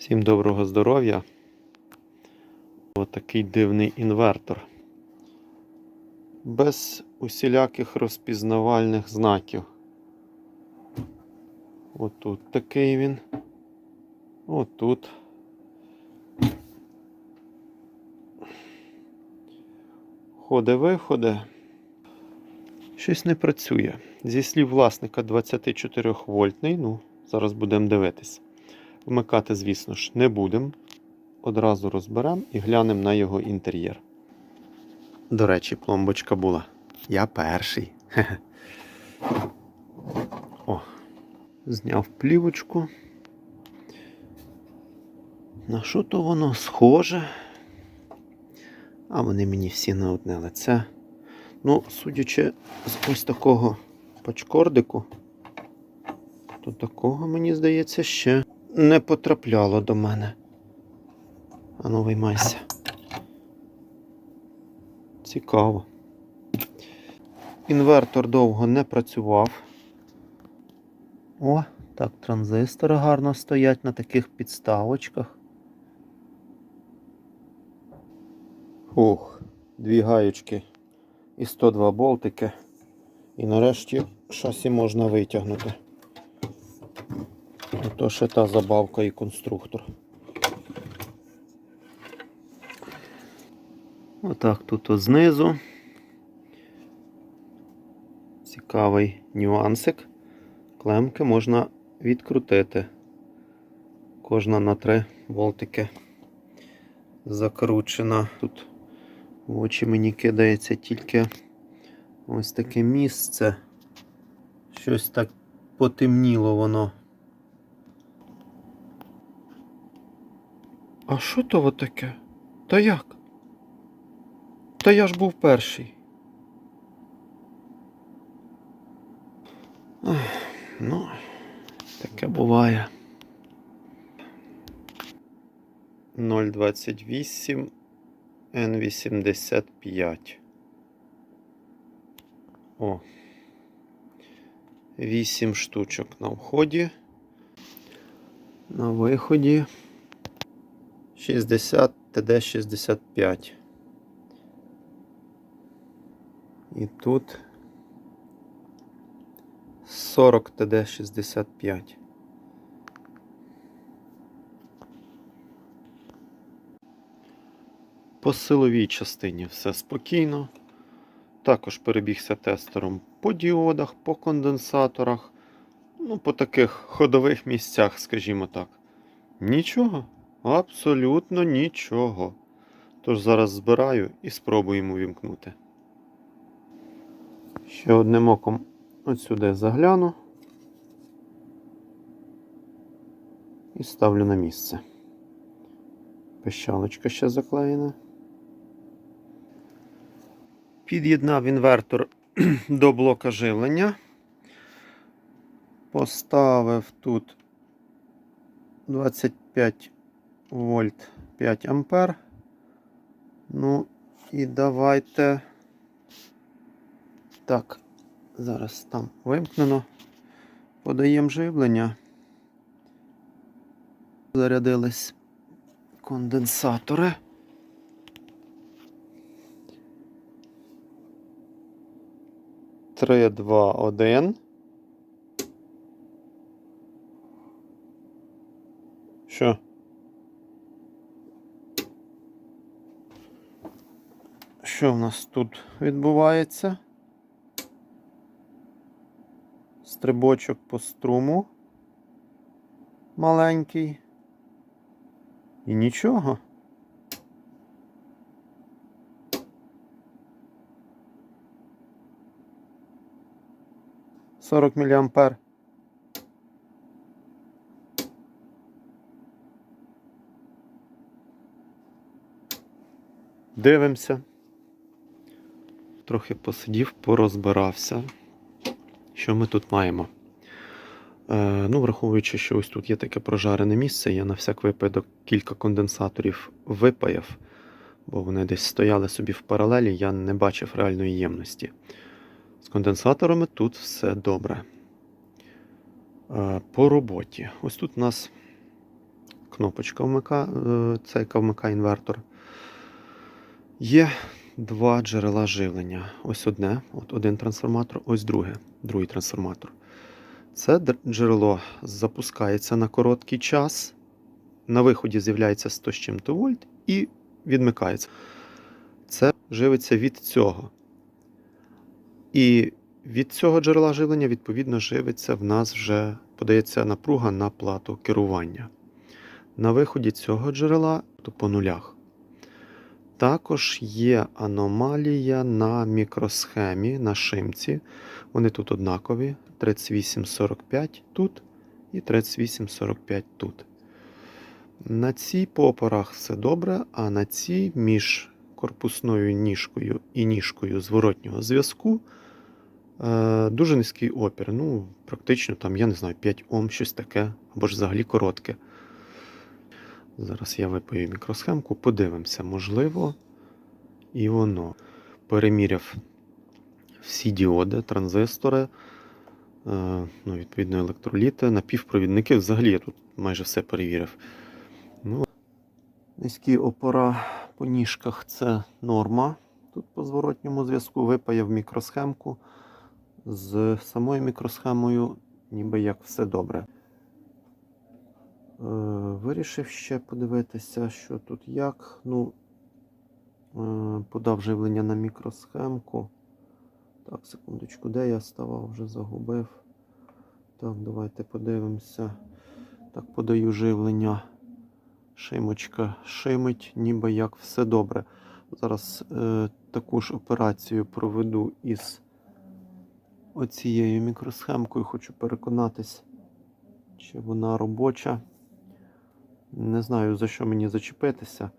Всім доброго здоров'я. Отакий дивний інвертор. Без усіляких розпізнавальних знаків. Отут такий він. Отут. Ходи-виходи. Щось не працює. Зі слів власника 24 вольтний. Ну, зараз будемо дивитись. Вмикати, звісно ж, не будемо. Одразу розберемо і глянемо на його інтер'єр. До речі, пломбочка була. Я перший. О, зняв плівочку. На що то воно схоже? А вони мені всі на одне лице. Ну, судячи з ось такого пачкордику, то такого, мені здається, ще не потрапляло до мене. Ану, виймайся. Цікаво. Інвертор довго не працював. О, так, транзистори гарно стоять на таких підставочках. Ух, дві гаючки і 102 болтики. І нарешті шасі можна витягнути. Ото ще та забавка і конструктор. Отак тут от знизу. Цікавий нюансик. Клемки можна відкрутити. Кожна на три болтики закручена. Тут в очі мені кидається тільки ось таке місце. Щось так потемніло воно. А що то таке? Та як? Та я ж був перший. Ну, таке буває. 028 N85. О. 8 штучок на вході. На виході 60 ТД65. І тут 40 ТД65. По силовій частині все спокійно. Також перебігся тестером по діодах, по конденсаторах, ну, по таких ходових місцях, скажімо так. Нічого, абсолютно нічого. Тож зараз збираю і спробуємо вімкнути. Ще одним оком от сюди загляну і ставлю на місце. Пищалочка ще заклеєна. Під'єднав інвертор до блока живлення. Поставив тут 25 вольт 5 ампер. Ну і давайте. Так, зараз там вимкнено. Подаємо живлення. Зарядились конденсатори. Три, два, один. Що? Що в нас тут відбувається? Стрибочок по струму. Маленький. І нічого. Сорок міліампер. Дивимося. Трохи посидів, порозбирався. Що ми тут маємо? Е, ну, враховуючи, що ось тут є таке прожарене місце, я на всяк випадок кілька конденсаторів випаяв, бо вони десь стояли собі в паралелі, я не бачив реальної ємності. З конденсаторами тут все добре. Е, по роботі. Ось тут у нас кнопочка, вмика, е, це яка вмикає інвертор. Є два джерела живлення. Ось одне, от один трансформатор, ось друге, другий трансформатор. Це джерело запускається на короткий час. На виході з'являється 100 з чим-то вольт і відмикається. Це живиться від цього. І від цього джерела живлення, відповідно, живиться в нас вже подається напруга на плату керування. На виході цього джерела то по нулях. Також є аномалія на мікросхемі, на шимці. Вони тут однакові: 3845 тут і 3845 тут. На цій по опорах все добре, а на цій між корпусною ніжкою і ніжкою зворотнього зв'язку е, дуже низький опір. Ну, практично там, я не знаю, 5 Ом, щось таке, або ж взагалі коротке. Зараз я випаю мікросхемку, подивимося, можливо, і воно. Переміряв всі діоди, транзистори, е, ну, відповідно, електроліти, напівпровідники. Взагалі я тут майже все перевірив. Ну, низькі опора по ніжках це норма. Тут по зворотньому зв'язку випаяв мікросхемку. З самою мікросхемою, ніби як все добре. Е, Вирішив ще подивитися, що тут як. Ну, е, подав живлення на мікросхемку. Так, секундочку, де я ставав, вже загубив. Так, давайте подивимося. Так, подаю живлення. Шимочка шимить, ніби як все добре. Зараз е, таку ж операцію проведу із оцією мікросхемкою. Хочу переконатись, чи вона робоча. Не знаю, за що мені зачепитися.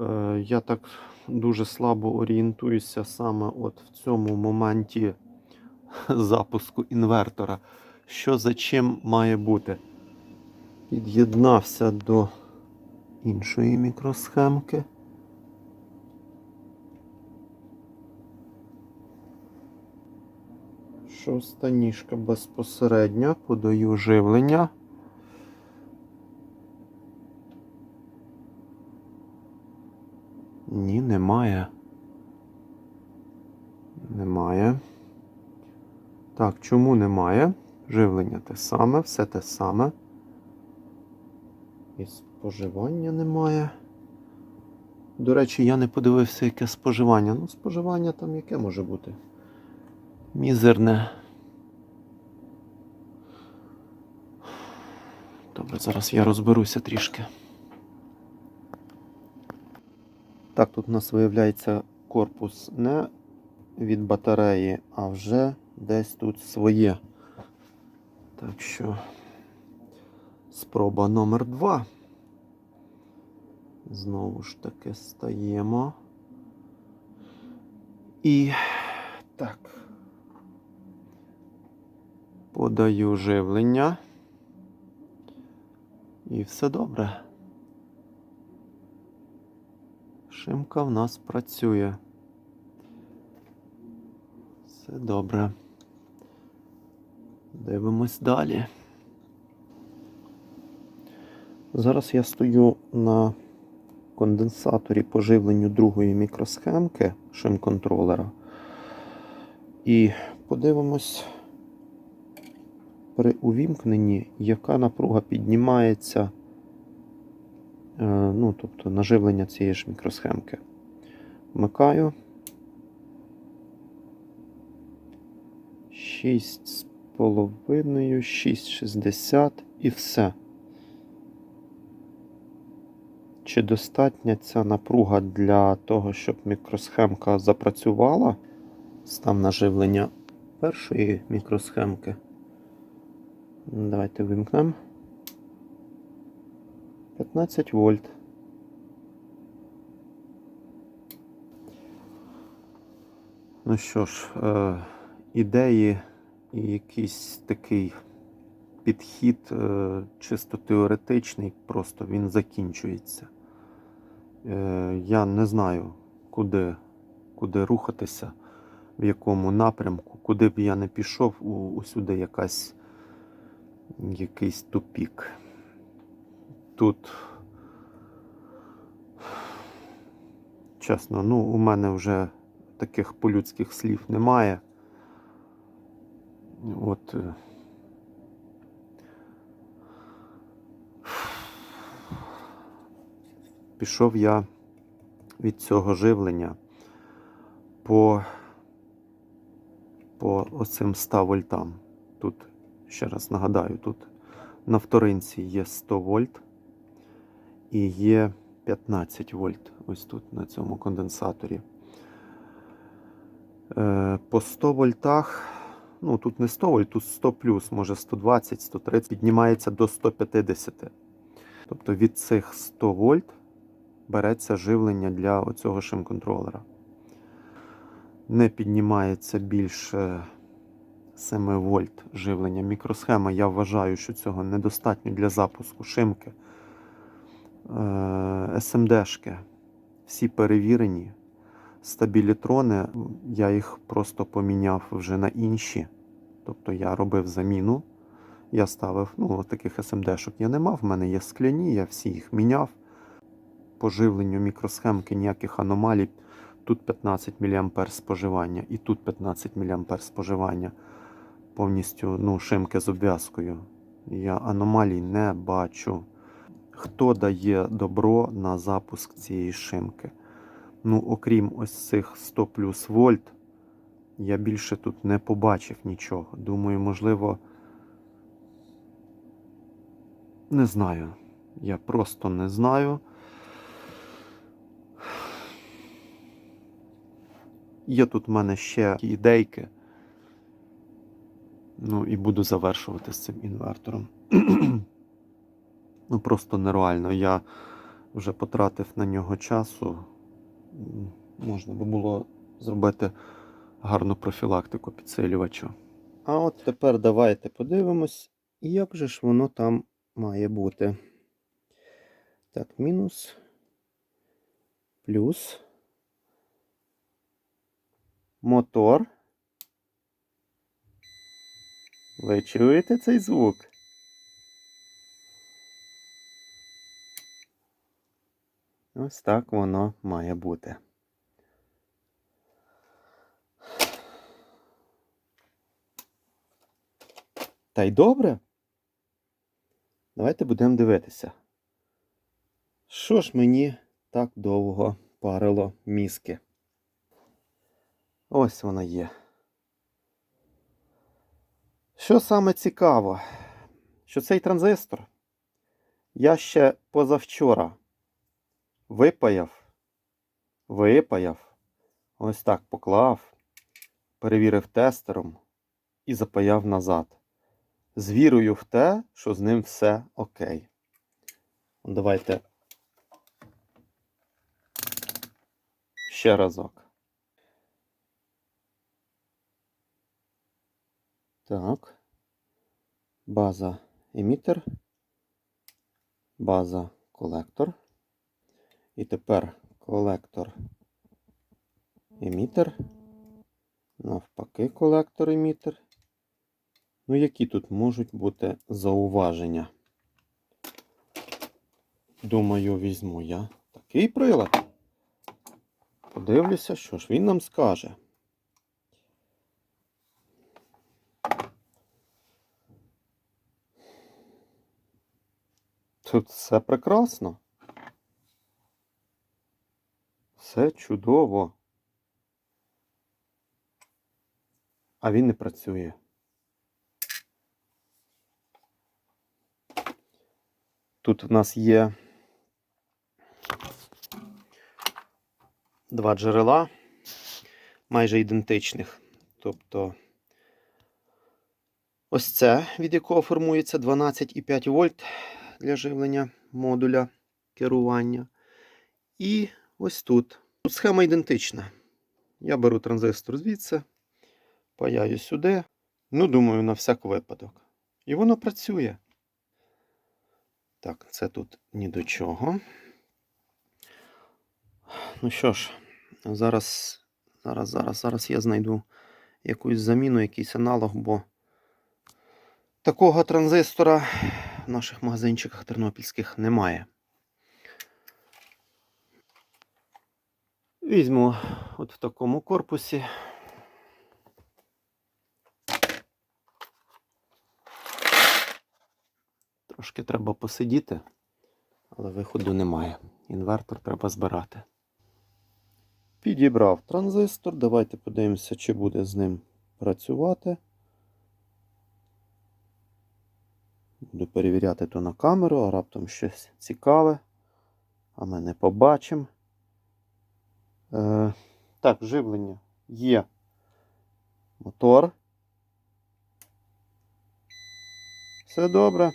Е, я так дуже слабо орієнтуюся саме от в цьому моменті запуску інвертора. Що за чим має бути? Під'єднався до іншої мікросхемки. Шоста ніжка безпосередньо подаю живлення. Ні, немає. Немає. Так, чому немає? Живлення те саме, все те саме. І споживання немає. До речі, я не подивився, яке споживання. Ну, споживання там яке може бути? Мізерне. Добре, зараз я розберуся трішки. Так, тут у нас виявляється корпус не від батареї, а вже десь тут своє. Так що спроба номер два. Знову ж таки стаємо. І так. Подаю живлення. І все добре. Шимка в нас працює. Все добре. Дивимось далі. Зараз я стою на конденсаторі по живленню другої мікросхемки шим-контролера. І подивимось при увімкненні, яка напруга піднімається, ну, тобто наживлення цієї ж мікросхемки. Вмикаю. 6,5, 6,60 і все. Чи достатня ця напруга для того, щоб мікросхемка запрацювала? Став наживлення першої мікросхемки. Давайте вимкнемо. 15 вольт. Ну що ж, е, ідеї і якийсь такий підхід е, чисто теоретичний, просто він закінчується. Е, я не знаю, куди, куди рухатися, в якому напрямку, куди б я не пішов, усюди якась, якийсь тупік. Тут. Чесно, ну, у мене вже таких по-людських слів немає. От. е, Пішов я від цього живлення по, по оцим 100 вольтам. Тут, ще раз нагадаю, тут на вторинці є 100 вольт і є 15 вольт ось тут на цьому конденсаторі. Е, По 100 вольтах, ну тут не 100 вольт, тут 100 плюс, може 120, 130, піднімається до 150. Тобто від цих 100 вольт береться живлення для оцього шим-контролера. Не піднімається більше 7 вольт живлення мікросхема. Я вважаю, що цього недостатньо для запуску шимки. Е, СМДшки всі перевірені. Стабілітрони, я їх просто поміняв вже на інші. Тобто я робив заміну. Я ставив, ну, таких СМДшок я не мав, в мене є скляні, я всі їх міняв. По живленню мікросхемки ніяких аномалій. Тут 15 мА споживання і тут 15 мА споживання. Повністю ну, шимки з обв'язкою. Я аномалій не бачу. Хто дає добро на запуск цієї шимки? Ну, окрім ось цих 100 плюс вольт, я більше тут не побачив нічого. Думаю, можливо, не знаю. Я просто не знаю. Є тут в мене ще ідейки. Ну і буду завершувати з цим інвертором. ну просто нереально. Я вже потратив на нього часу. Можна би було зробити гарну профілактику підсилювачу. А от тепер давайте подивимось, як же ж воно там має бути. Так, мінус, плюс. Мотор. Ви чуєте цей звук? Ось так воно має бути. Та й добре. Давайте будемо дивитися. Що ж мені так довго парило мізки? Ось вона є. Що саме цікаво, що цей транзистор я ще позавчора випаяв, випаяв, ось так поклав, перевірив тестером і запаяв назад. З вірою в те, що з ним все окей. Давайте ще разок. Так. База емітер. База колектор. І тепер колектор емітер. Навпаки, колектор емітер. Ну, які тут можуть бути зауваження? Думаю, візьму я такий прилад. Подивлюся, що ж він нам скаже. Тут все прекрасно. Все чудово. А він не працює. Тут в нас є два джерела майже ідентичних. Тобто ось це, від якого формується 12,5 вольт для живлення модуля керування. І ось тут. Тут схема ідентична. Я беру транзистор звідси, паяю сюди. Ну, думаю, на всяк випадок. І воно працює. Так, це тут ні до чого. Ну що ж, зараз, зараз, зараз, зараз я знайду якусь заміну, якийсь аналог, бо такого транзистора в наших магазинчиках тернопільських немає. Візьму от в такому корпусі. Трошки треба посидіти, але виходу немає. Інвертор треба збирати. Підібрав транзистор. Давайте подивимося, чи буде з ним працювати. Буду перевіряти то на камеру, а раптом щось цікаве. А ми не побачимо. Е, так, живлення є. Мотор. Все добре.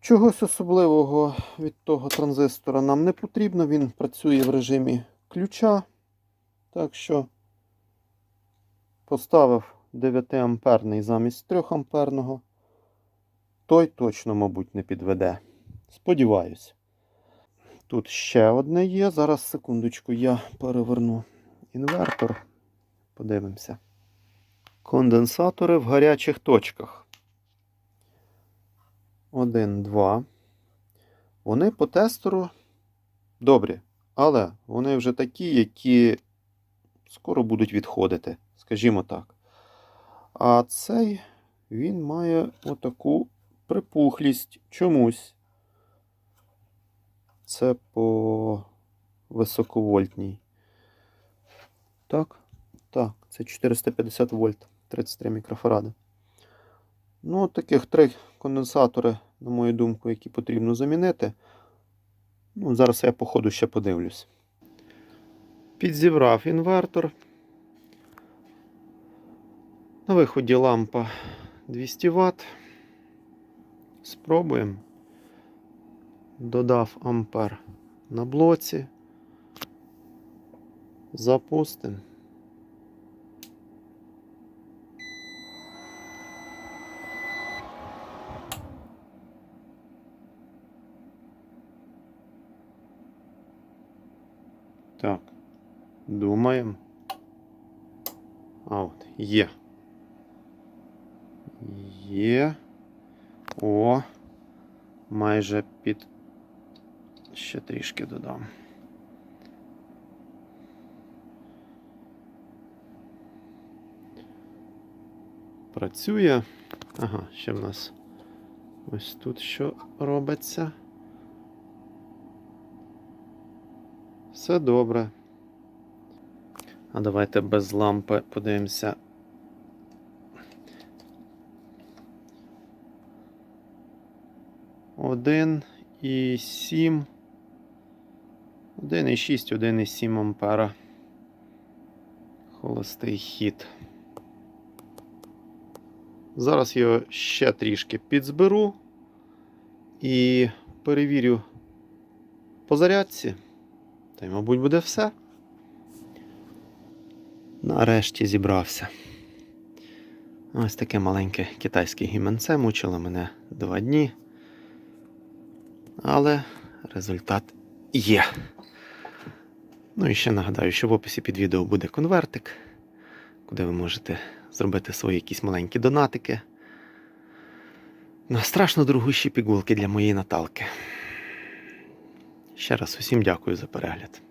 Чогось особливого від того транзистора нам не потрібно. Він працює в режимі ключа. Так що поставив 9 амперний замість 3 амперного. Той точно, мабуть, не підведе. Сподіваюсь. Тут ще одне є. Зараз секундочку я переверну інвертор. Подивимося. Конденсатори в гарячих точках. Один, два. Вони по тестеру добрі, але вони вже такі, які скоро будуть відходити, скажімо так. А цей він має отаку припухлість чомусь. Це по високовольтній. Так, так, це 450 вольт, 33 мікрофаради. Ну, таких три конденсатори, на мою думку, які потрібно замінити. Ну, Зараз я по ходу ще подивлюсь. Підзібрав інвертор. На виході лампа 200 Вт. Спробуємо. Додав ампер на блоці. Запустимо. Так, думаємо. А от, є. Є. О, майже під. Ще трішки додам. Працює. Ага, ще в нас ось тут що робиться. Все добре. А давайте без лампи подивимося. Один і сім. Один і шість, один і сім ампера. Холостий хід. Зараз його ще трішки підзберу і перевірю по зарядці. Та й, мабуть, буде все. Нарешті зібрався. Ось таке маленьке китайське гіменце мучило мене два дні. Але результат є. Ну і ще нагадаю, що в описі під відео буде конвертик, куди ви можете зробити свої якісь маленькі донатики. На страшно дорогущі пігулки для моєї Наталки. Ще раз усім дякую за перегляд.